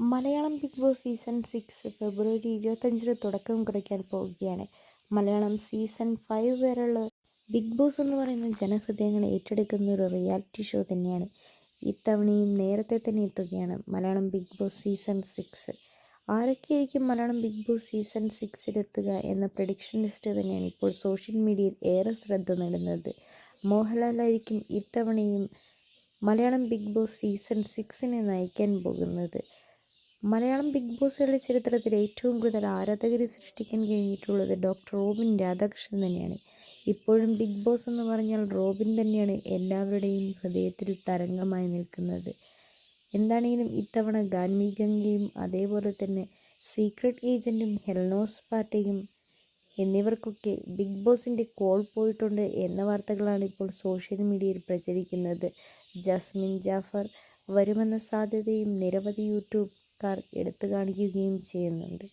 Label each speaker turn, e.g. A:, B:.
A: Malayalam Bigg Boss season six ഫെബ്രുവരി ഇരുപത്തഞ്ചിന് തുടക്കം കുറിക്കാൻ പോവുകയാണ്. മലയാളം സീസൺ ഫൈവ് വരെയുള്ള ബിഗ് ബോസ് എന്ന് പറയുന്ന ജനഹൃദയങ്ങൾ ഏറ്റെടുക്കുന്ന ഒരു റിയാലിറ്റി ഷോ തന്നെയാണ്. ഇത്തവണയും നേരത്തെ തന്നെ എത്തുകയാണ് Malayalam Bigg Boss season six ആരൊക്കെയായിരിക്കും Malayalam big boss season സിക്സിലെത്തുക എന്ന പ്രഡിക്ഷൻ ലിസ്റ്റ് തന്നെയാണ് ഇപ്പോൾ സോഷ്യൽ മീഡിയയിൽ ഏറെ ശ്രദ്ധ നേടുന്നത്. മോഹൻലാലായിരിക്കും ഇത്തവണയും മലയാളം ബിഗ് ബോസ് സീസൺ സിക്സിനെ നയിക്കാൻ പോകുന്നത്. മലയാളം ബിഗ് ബോസുകളുടെ ചരിത്രത്തിൽ ഏറ്റവും കൂടുതൽ ആരാധകരെ സൃഷ്ടിക്കാൻ കഴിഞ്ഞിട്ടുള്ളത് ഡോക്ടർ റോബിൻ രാധാകൃഷ്ണൻ തന്നെയാണ്. ഇപ്പോഴും ബിഗ് ബോസ് എന്ന് പറഞ്ഞാൽ റോബിൻ തന്നെയാണ് എല്ലാവരുടെയും ഹൃദയത്തിൽ തരംഗമായി നിൽക്കുന്നത്. എന്താണെങ്കിലും ഇത്തവണ ഗാൻവി ഗംഗയും അതേപോലെ തന്നെ സീക്രട്ട് ഏജന്റും ഹെൽനോസ് പാറ്റയും എന്നിവർക്കൊക്കെ ബിഗ് ബോസിന്റെ കോൾ പോയിട്ടുണ്ട് എന്ന വാർത്തകളാണ് ഇപ്പോൾ സോഷ്യൽ മീഡിയയിൽ പ്രചരിക്കുന്നത്. ജസ്മിൻ ജാഫർ വരുമെന്ന സാധ്യതയും നിരവധി യൂട്യൂബ്കാർ എടുത്തു കാണിക്കുകയും ചെയ്യുന്നുണ്ട്.